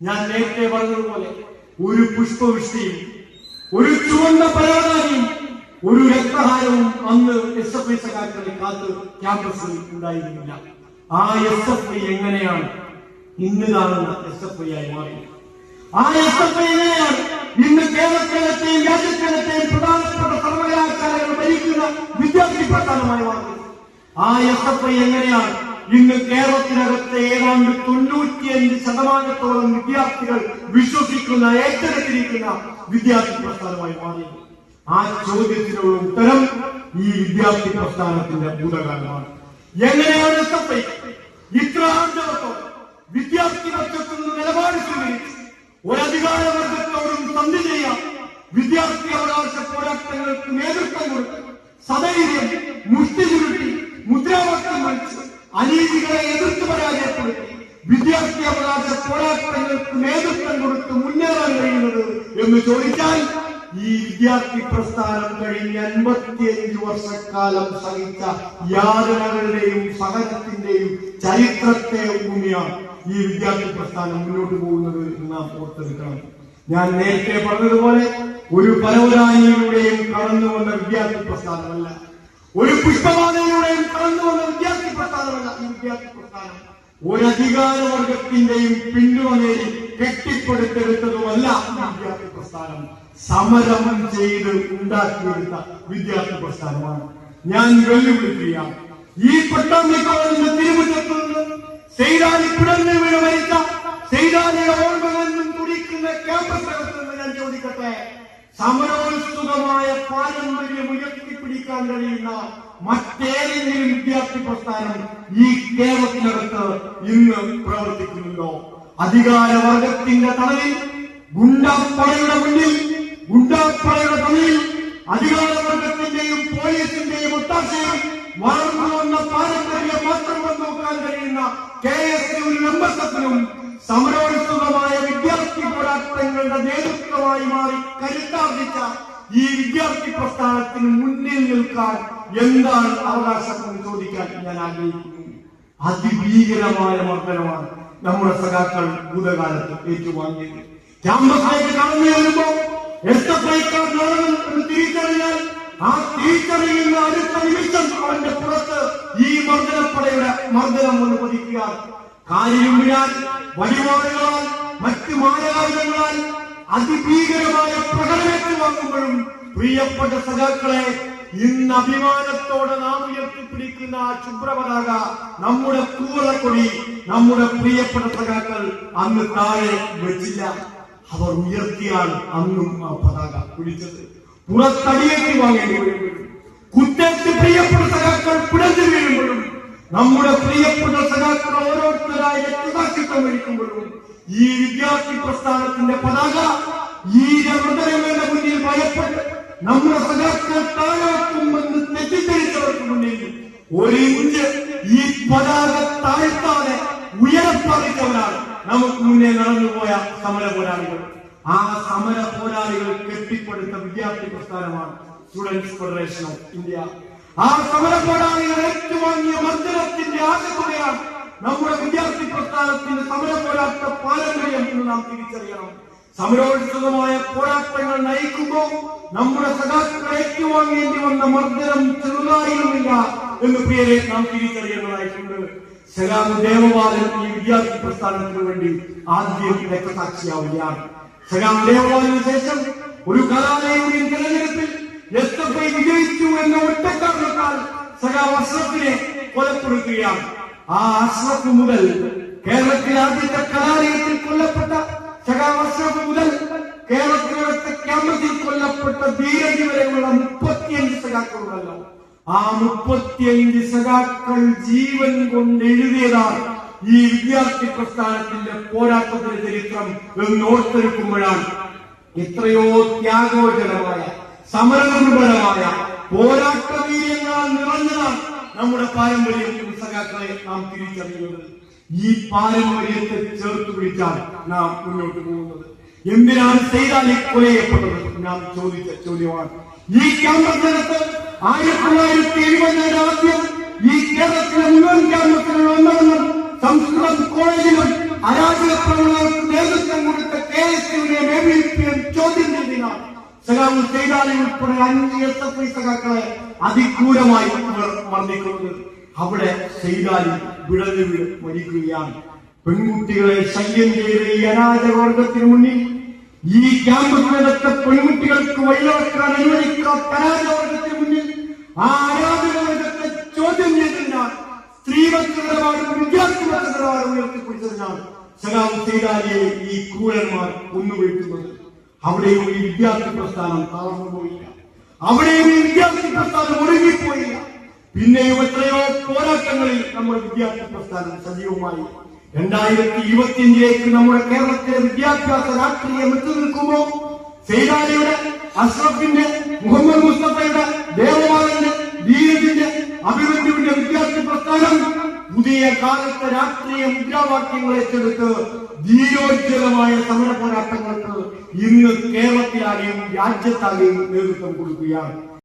ഞാൻ നേരത്തെ പറഞ്ഞതുപോലെ ഒരു പുഷ്പവൃഷ്ടിയും ഒരു ചുവന്ന പരാതാരിയും ഒരു രക്തഹാരവും അന്ന് എസ് എഫ് ഐ സഖാക്കളെ കാത്ത് ക്യാമ്പസിൽ ഉണ്ടായിരുന്നില്ല. ആ എസ് എഫ് ഐ എങ്ങനെയാണ് ഇന്ന് കാണുന്ന എസ് എഫ് ഐ ആയി മാറി ആ എസ് എഫ് ഐ എങ്ങനെയാണ് ഇന്ന് കേരളത്തിലത്തെയും രാജ്യത്തിലത്തെയും പ്രധാനപ്പെട്ട സർവകലാശാലകൾ ഭരിക്കുന്ന വിദ്യാർത്ഥി പ്രസ്ഥാനമായി മാറി ആ എസ് എഫ് ഐ എങ്ങനെയാണ് ഇന്ന് കേരളത്തിനകത്ത് ഏതാണ്ട് തൊണ്ണൂറ്റിയഞ്ച് ശതമാനത്തോളം വിദ്യാർത്ഥികൾ വിശ്വസിക്കുന്ന ഏറ്റെടുത്തിരിക്കുന്ന വിദ്യാർത്ഥി പ്രസ്ഥാനമായി മാറി ആ ചോദ്യത്തിനുള്ള ഉത്തരം ഈ വിദ്യാർത്ഥി പ്രസ്ഥാനത്തിന്റെ ഭൂതകാലമാണ്. എങ്ങനെയാണ് ഇത്ര വിദ്യാർത്ഥി പക്ഷത്തിൽ നിന്ന് നിലപാട് സ്വീകരിച്ച് ഒരധികാര വർഗത്തോടും സന്ധി ചെയ്യാം വിദ്യാർത്ഥി അവകാശ പോരാട്ടങ്ങൾക്ക് നേതൃത്വം കൊടുത്ത് സധൈര്യം മുഷ്ടി ചുരുട്ടി മുദ്രാവാക്യം വിളിച്ച് അനീതികളെ എതിർത്ത് പരാജയപ്പെടുത്തി അവകാശ പോരാട്ടങ്ങൾക്ക് നേതൃത്വം കൊടുത്ത് മുന്നേറാൻ കഴിയുന്നത് എന്ന് ചോദിച്ചാൽ ഈ വിദ്യാർത്ഥി പ്രസ്ഥാനം കഴിഞ്ഞ അൻപത്തിയഞ്ച് വർഷക്കാലം സഹിച്ച യാതനകളുടെയും സഹനത്തിന്റെയും ചരിത്രത്തെ ഭൂമിയാണ് ഈ വിദ്യാർത്ഥി പ്രസ്ഥാനം മുന്നോട്ട് പോകുന്നത് എന്ന് നാം ഓർത്തെടുക്കണം. ഞാൻ നേരത്തെ പറഞ്ഞതുപോലെ ഒരു പരവരാനിയിലൂടെയും കടന്നു വന്ന വിദ്യാർത്ഥി പ്രസ്ഥാനമല്ല. ഒരു പുഷ്പമാലയിലൂടെയും കടന്നു വന്ന വിദ്യാർത്ഥി പ്രസ്ഥാനമല്ല ഈ വിദ്യാർത്ഥി പ്രസ്ഥാനം. ഒരു അധികാരവർഗത്തിന്റെയും പിന്തുണയിൽ കെട്ടിപ്പടുത്തെടുത്തതുമല്ല വിദ്യാർത്ഥി പ്രസ്ഥാനം. സമരം ചെയ്ത് ഉണ്ടാക്കിയെടുത്ത വിദ്യാർത്ഥി പ്രസ്ഥാനമാണ്. ഞാൻ വെല്ലുവിളിക്കുകയാണ്. ഈ പട്ടാമ്പി കോളേജിന്റെ നിന്ന് സെയ്താലി പിടർന്നു വീണ് മരിച്ച സെയ്താലിയുടെ ഓർമ്മകളെന്നും തുടിക്കുന്ന നിന്ന് ഞാൻ ചോദിക്കട്ടെ? സമരോത്സുകമായ പാരമ്പര്യം ഉയർത്തിപ്പിടിക്കാൻ കഴിയുന്ന മറ്റേതെങ്കിലും വിദ്യാർത്ഥി പ്രസ്ഥാനം ഈ കേരളത്തിനകത്ത് ഇന്ന് പ്രവർത്തിക്കുന്നുണ്ടോ? അധികാരവർഗത്തിന്റെ തണലിൽ ഗുണ്ടാപ്പടയുടെ മുന്നിൽ ഗുണ്ടാപ്പടയുടെ തണലിൽ അധികാരവർഗത്തിന്റെയും പോലീസിന്റെയും ഒത്താശയും വളർന്നു വന്ന പാരമ്പര്യം മാത്രം നോക്കാൻ കഴിയുന്ന കെ എസ് യുവിനും എം സമരോത്സുകമായ വിദ്യാർത്ഥി പോരാട്ടങ്ങളുടെ നേതൃത്വമായി മാറി കരുത്താർജിച്ച ഈ വിദ്യാർത്ഥി പ്രസ്ഥാനത്തിന് മുന്നിൽ നിൽക്കാൻ എന്താണ് അവകാശം എന്ന് ചോദിക്കാൻ ഞാൻ ആഗ്രഹിക്കുന്നു. അതിഭീകരമായ മർദ്ദനമാണ് നമ്മുടെ സഖാക്കൾ ഭൂതകാലത്ത് ഏറ്റുവാങ്ങിയത്. ക്യാമ്പസിലേക്ക് കടന്നു വരുമ്പോ എഫ് ഐക്കാരനാണെന്ന് ആ തിരിച്ചറിയുന്ന അടുത്ത അവന്റെ പുറത്ത് ഈ മർദ്ദനപ്പടയുടെ മർദ്ദനം ഒന്ന് പതിക്കുക. കാര്യം വഴിപാടുകളാൽ മറ്റു മാരകായുധങ്ങളാൽ അതിഭീകരമായ പ്രകടനത്തിൽ വാങ്ങുമ്പോഴും പ്രിയപ്പെട്ട സഖാക്കളെ ഇന്ന് അഭിമാനത്തോടെ നാം ഉയർത്തിപ്പിടിക്കുന്ന ആ ശുഭ്രപതാക നമ്മുടെ കൂറക്കൊടി നമ്മുടെ പ്രിയപ്പെട്ട സഖാക്കൾ അന്ന് താഴെ വെച്ചില്ല. അവർ ഉയർത്തിയാണ് അന്നും ആ പതാക പിടിച്ചത് പുറത്തടിയേറ്റി വാങ്ങേണ്ടി വരുമ്പോഴും പ്രിയപ്പെട്ട സഖാക്കൾ പിടഞ്ഞു വീഴുമ്പോഴും നമ്മുടെ പ്രിയപ്പെട്ട സഖാക്കൾ ഓരോരുത്തരായി രക്തസാക്ഷിത്വം വഹിക്കുമ്പോഴും ഈ വിദ്യാർത്ഥി പ്രസ്ഥാനത്തിന്റെ പതാക ഈ ഹൃദയങ്ങളുടെ മുന്നിൽ ഭയപ്പെട്ട് നമ്മുടെ സഖാക്കൾ താഴാക്കുമെന്ന് തെറ്റിദ്ധരിച്ചവർക്ക് മുന്നിൽ ഒരു ഇഞ്ച് ഈ പതാക താഴ്ത്താതെ ഉയരപ്പാതിച്ചവരാണ് നമുക്ക് മുന്നേ നടന്നുപോയ സമര പോരാളികൾ. ആ സമര പോരാളികൾ കെട്ടിപ്പടുത്ത വിദ്യാർത്ഥി പ്രസ്ഥാനമാണ് സ്റ്റുഡൻസ് ഫെഡറേഷൻ ഓഫ് ഇന്ത്യ. ആ സമര പോരാളികളെ ഏറ്റുവാങ്ങിയ മർദ്ദനത്തിന്റെ ആകെത്തുകയാണ് നമ്മുടെ വിദ്യാർത്ഥി പ്രസ്ഥാനത്തിന്റെ സമര പോരാട്ട പാരമ്പര്യം എന്ന് നാം തിരിച്ചറിയണം. സമരോത്സുകമായ പോരാട്ടങ്ങൾ നയിക്കുമ്പോൾ നമ്മുടെ സഖാക്കൾ ഏറ്റുവാങ്ങേണ്ടി വന്ന മർദ്ദനം ചെറുതായിരുന്നില്ല എന്ന് പേരെ നാം തിരിച്ചറിയേണ്ടതായിട്ടുണ്ട്. സലാം ദേവപാലൻ ഈ വിദ്യാർത്ഥി പ്രസ്ഥാനത്തിന് വേണ്ടി ആദ്യം രക്തസാക്ഷിയാവുകയാണ്. സലാം ദേവപാലിന് ശേഷം ഒരു കലാലയൂണിയൻ തെരഞ്ഞെടുപ്പിൽ എസ് വിജയിച്ചു എന്ന ഒറ്റക്കാരണത്താൽ സഖാവ് അഷ്റഫിനെ കൊലപ്പെടുത്തുകയാണ്. ആ അഷ്റഫ് മുതൽ കേരളത്തിലെ ആദ്യത്തെ കലാലയത്തിൽ കൊല്ലപ്പെട്ട സഖാവ് അഷ്റഫ് മുതൽ കേരളത്തിനകത്തെ ക്യാമ്പസിൽ കൊല്ലപ്പെട്ട ധീരജ് വരെയുള്ള മുപ്പത്തിയഞ്ച് സഖാക്കളുണ്ടല്ലോ. ആ മുപ്പത്തിയഞ്ച് സഖാക്കൾ ജീവൻ കൊണ്ട് എഴുതിയതാണ് ഈ വിദ്യാർത്ഥി പ്രസ്ഥാനത്തിന്റെ പോരാട്ടത്തിന്റെ ചരിത്രം എന്ന് ഓർത്തെടുക്കുമ്പോഴാണ് എത്രയോ ത്യാഗോജനമായ സമരനിർഭരമായ പോരാട്ട വീര്യങ്ങളാൽ നിറഞ്ഞതാണ് നമ്മുടെ പാരമ്പര്യം സഖാക്കളെ നാം തിരിച്ചറിയുന്നത്. ഈ പാരമ്പര്യത്തെ ചേർത്ത് പിടിച്ചാൽ നാം മുന്നോട്ട് പോകുന്നത്. എന്തിനാണ് ചെയ്താൽ കൊല ചെയ്യപ്പെട്ടത് നാം ചോദിച്ച ചോദ്യമാണ്. ഈ ക്യാമ്പസിനകത്ത് ആയിരത്തി തൊള്ളായിരത്തി എഴുപതിനായിരം ആദ്യം ഈ കേരളത്തിലെ മുഴുവൻ ക്യാമ്പസിലുള്ള ഒന്നാണെന്നും സംസ്കൃത കോളേജിലും അരാജക പ്രവർത്തനങ്ങൾക്ക് നേതൃത്വം കൊടുത്ത കെ എസ് യുടെ ചോദ്യം ചെയ്തതിനാൽ ചെയ്താലി ഉൾപ്പെടെ അഞ്ച് എസ് അതിക്രൂരമായി മർദ്ദിക്കുന്നത്. അവിടെ ചെയ്താലും വിടഞ്ഞു വീട് മരിക്കുകയാണ്. പെൺകുട്ടികളെ ശല്യം ചെയ്ത ഈ അനാജവർഗത്തിന് മുന്നിൽ ഈ ക്യാമ്പുകളിലൊക്കെ പെൺകുട്ടികൾക്ക് വഴിയിറക്കാൻ അനുവദിക്കാത്ത മുന്നിൽ ആ അനാജവർഗത്തെ ചോദ്യം ചെയ്തതിനാൽ സ്ത്രീവത്വ നിലപാടും വിദ്യാർത്ഥിവത്വ നിലപാടും ഉയർത്തിപ്പിടിച്ചതിനാൽ സഖാവ് ചെയ്താലിയെ ഈ ക്രൂരന്മാർ അവിടെയും ഈ വിദ്യാർത്ഥി പ്രസ്ഥാനം തളർന്നു പോയില്ല. അവിടെയും ഈ വിദ്യാർത്ഥി പ്രസ്ഥാനം ഒഴുകിപ്പോയില്ല പിന്നെയും എത്രയോ പോരാട്ടങ്ങളിൽ നമ്മുടെ വിദ്യാർത്ഥി പ്രസ്ഥാനം സജീവമായി. രണ്ടായിരത്തി ഇരുപത്തിയഞ്ചിലേക്ക് നമ്മുടെ കേരളത്തിലെ വിദ്യാഭ്യാസ രാഷ്ട്രീയം എത്തി നിൽക്കുമ്പോൾ സേനാനിയുടെ അഷ്റഫിന്റെ മുഹമ്മദ് മുസ്തഫയുടെ ദേവമാലന്റെ ധീരജിന്റെ അഭിമന്യുവിന്റെ വിദ്യാർത്ഥി പ്രസ്ഥാനം പുതിയ കാലത്തെ രാഷ്ട്രീയ മുദ്രാവാക്യങ്ങൾ ഏറ്റെടുത്ത് ധീരോജ്വലമായ സമര പോരാട്ടങ്ങൾക്ക് ഇന്ന് കേരളത്തിലാകെയും രാജ്യത്താകെയും നേതൃത്വം കൊടുക്കുകയാണ്.